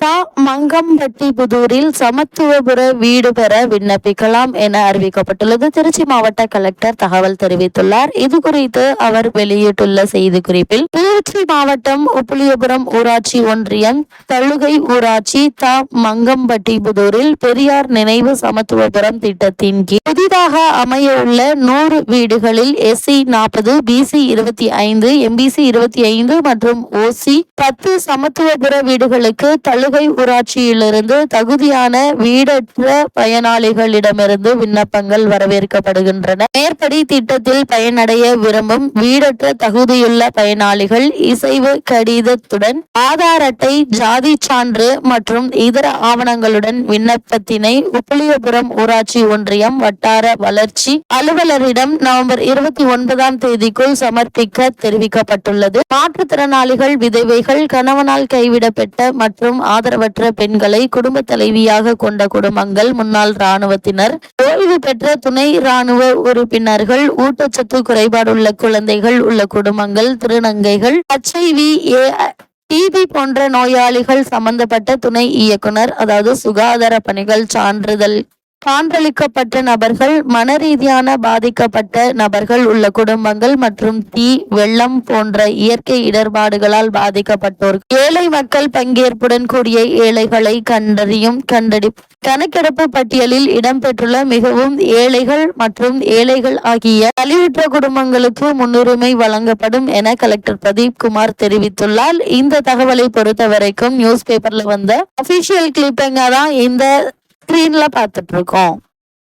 தா மங்கம்பட்டி புதூரில் சமத்துவபுர வீடு பெற விண்ணப்பிக்கலாம் என அறிவிக்கப்பட்டுள்ளது. திருச்சி மாவட்ட கலெக்டர் தகவல் தெரிவித்துள்ளார். இது குறித்து அவர் வெளியிட்டுள்ள செய்தி குறிப்பில் திருச்சி மாவட்டம் உப்புளியபுரம் ஊராட்சி ஒன்றியம் தழுகை ஊராட்சி தா. மங்கம்பட்டி புதூரில் பெரியார் நினைவு சமத்துவபுரம் திட்டத்தின் கீழ் புதிதாக அமைய உள்ள நூறு வீடுகளில் எஸ்சி நாற்பது பிசி இருபத்தி ஐந்து எம்பிசி இருபத்தி ஐந்து மற்றும் ஓசி பத்து சமத்துவபுர வீடுகளுக்கு தழுகை ஊராட்சியிலிருந்து தகுதியான வீடற்ற பயனாளிகளிடமிருந்து விண்ணப்பங்கள் வரவேற்கப்படுகின்றன. மேற்படி திட்டத்தில் பயனடைய விரும்பும் வீடற்ற தகுதியுள்ள பயனாளிகள் இசைவு கடிதத்துடன் ஆதார் அட்டை ஜாதி சான்று மற்றும் இதர ஆவணங்களுடன் விண்ணப்பத்தினை உப்புளியபுரம் ஊராட்சி ஒன்றியம் வட்டார வளர்ச்சி அலுவலரிடம் நவம்பர் இருபத்தி ஒன்பதாம் தேதிக்குள் சமர்ப்பிக்க தெரிவிக்கப்பட்டுள்ளது. மாற்றுத்திறனாளிகள் விதவைகள் கணவனால் கைவிடப்பட்ட மற்றும் ஆதரவற்ற பெண்களை குடும்ப தலைவியாக கொண்ட குடும்பங்கள் முன்னாள் இராணுவத்தினர். ஓய்வு பெற்ற துணை இராணுவ உறுப்பினர்கள் ஊட்டச்சத்து குறைபாடுள்ள குழந்தைகள் உள்ள குடும்பங்கள் திருநங்கைகள் ஹெச்ஐவி ஏ டிபி போன்ற நோயாளிகள் சம்பந்தப்பட்ட துணை இயக்குனர் அதாவது சுகாதார பணிகள் சான்றிதழ் சான்றளிக்கப்பட்ட நபர்கள் மனரீதியான பாதிக்கப்பட்ட நபர்கள் உள்ள குடும்பங்கள் மற்றும் தீ வெள்ளம் போன்ற இயற்கை இடர்பாடுகளால் பாதிக்கப்பட்டோர். ஏழை மக்கள் பங்கேற்புடன் கூடிய ஏழைகளை கண்டறியும் கண்டடி கணக்கெடுப்பு பட்டியலில் இடம்பெற்றுள்ள மிகவும் ஏழைகள் மற்றும் ஏழைகள் ஆகிய நலிவுற்ற குடும்பங்களுக்கு முன்னுரிமை வழங்கப்படும் என கலெக்டர் பிரதீப் குமார் தெரிவித்துள்ளார். இந்த தகவலை பொறுத்த வரைக்கும் நியூஸ் பேப்பர்ல வந்த அபிஷியல் கிளிப்பிங்க தான் இந்த ஸ்க்ரீனில் பார்த்துட்ருக்கோம்